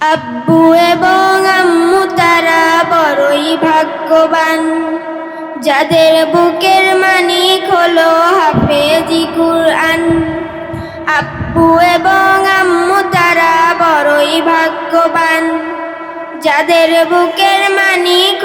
আব্বু এবং আম্মু, তারা বড়ই ভাগ্যবান। যাদের বুকের মানিক হলো হাফেজি কুরআন। আব্বু এবং আম্মু, তারা বড়ই ভাগ্যবান। যাদের বুকের মানিক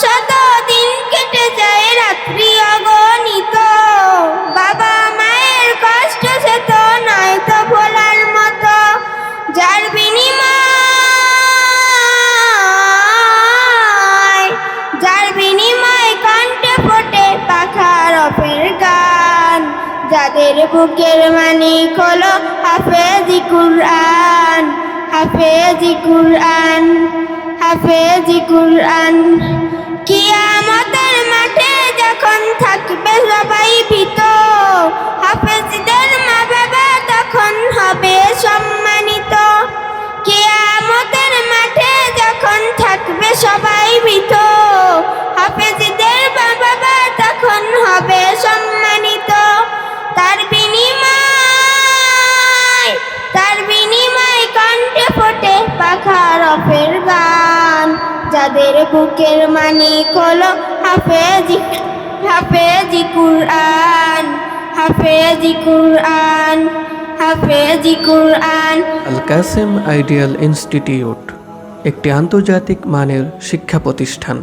শত দিন কেটে যায় রাত্রি অগণিত। বাবা মায়ের কষ্ট সে তো নয় তো ভোলার মতো। যার বিনিময় যার বিনিময় কণ্ঠে ফোটে পাখার অফের গান। যাদের বুকের মানিক হলো হাফেজি কুরআন হাফেজি কুরআন হাফেজি কুরআন। কিয়ামতের মাঠে যখন থাকবে যাদের বুকের মানিক হলো হাফেজি হাফেজি কুরআন হাফেজি কুরআন হাফেজি কুরআন। আল কাসেম আইডিয়াল ইনস্টিটিউট, একটি আন্তর্জাতিক মানের শিক্ষা প্রতিষ্ঠান।